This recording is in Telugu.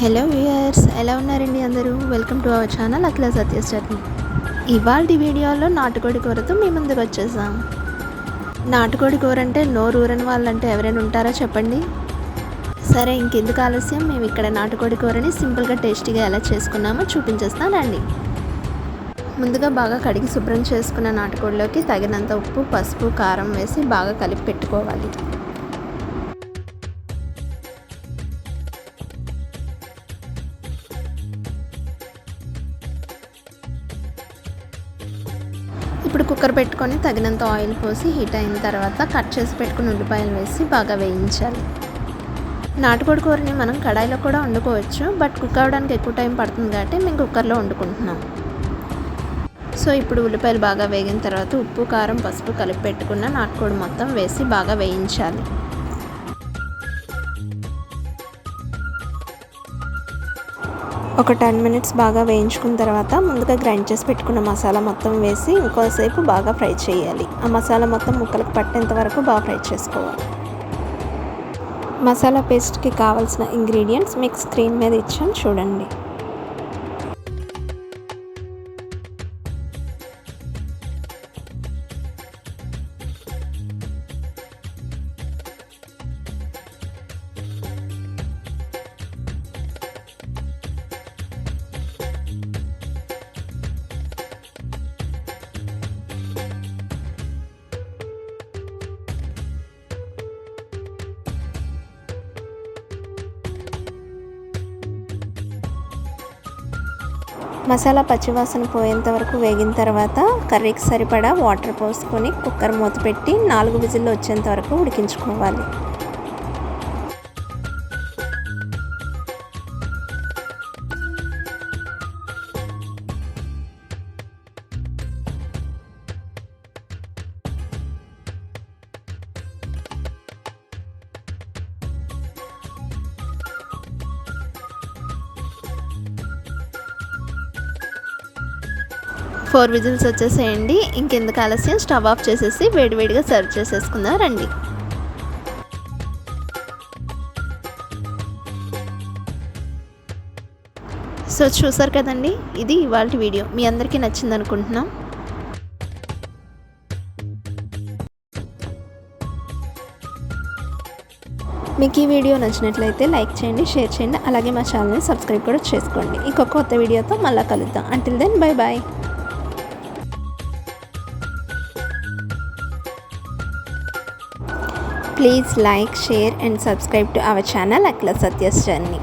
హలో వ్యూయర్స్ ఎలా ఉన్నారండి అందరూ? Welcome to our channel Akhila Satya's journey ఇవాళ వీడియోలో నాటుకోడి కూరతో మీ ముందుకు వచ్చేసాం నాటుకోడి కూర అంటే నోరు ఊరని వాళ్ళంటే ఎవరైనా ఉంటారా చెప్పండి? సరే ఇంకెందుకు ఆలస్యం? మేము ఇక్కడ నాటుకోడి కూరని సింపుల్గా టేస్టీగా ఎలా చేసుకున్నామో చూపించేస్తానండి ముందుగా బాగా కడిగి శుభ్రం చేసుకున్న నాటుకోడిలోకి తగినంత ఉప్పు పసుపు కారం వేసి బాగా కలిపి పెట్టుకోవాలి. ఇప్పుడు కుక్కర్ పెట్టుకొని తగినంత ఆయిల్ పోసి హీట్ అయిన తర్వాత కట్ చేసి పెట్టుకుని ఉల్లిపాయలు వేసి బాగా వేయించాలి. నాటుకోడి కూరని మనం కడాయిలో కూడా వండుకోవచ్చు బట్ కుక్ అవ్వడానికి ఎక్కువ టైం పడుతుంది కాబట్టి మేము కుక్కర్లో వండుకుంటున్నాం. సో ఇప్పుడు ఉల్లిపాయలు బాగా వేగిన తర్వాత ఉప్పు కారం పసుపు కలిపి పెట్టుకున్న నాటుకోడి మొత్తం వేసి బాగా వేయించాలి. ఒక టెన్ మినిట్స్ బాగా వేయించుకున్న తర్వాత ముందుగా గ్రైండ్ చేసి పెట్టుకున్న మసాలా మొత్తం వేసి ఇంకోసేపు బాగా ఫ్రై చేయాలి. ఆ మసాలా మొత్తం ముక్కలకు పట్టేంత వరకు బాగా ఫ్రై చేసుకోవాలి. మసాలా పేస్ట్కి కావాల్సిన ఇంగ్రీడియంట్స్ మీకు స్క్రీన్ మీద ఇచ్చాను చూడండి. మసాలా పచ్చివాసన పోయేంత వరకు వేగిన తర్వాత కర్రీకి సరిపడా వాటర్ పోసుకొని కుక్కర్ మూత పెట్టి నాలుగు విజిల్లు వచ్చేంత వరకు ఉడికించుకోవాలి. ఫోర్ విజిల్స్ వచ్చేసేయండి. ఇంకెందుకు ఆలస్యం? స్టవ్ ఆఫ్ చేసేసి వేడివేడిగా సర్వ్ చేసేసుకుందాం. రండి. సో చూసారు కదండి? ఇది ఇవాళ వీడియో. మీ అందరికీ నచ్చింది అనుకుంటున్నాం. మీకు ఈ వీడియో నచ్చినట్లయితే లైక్ చేయండి షేర్ చేయండి. అలాగే మా ఛానల్ని సబ్స్క్రైబ్ కూడా చేసుకోండి. ఇంకొక కొత్త వీడియోతో మళ్ళీ కలుద్దాం. Until then bye bye please like share and subscribe to our channel Akhila Satya journey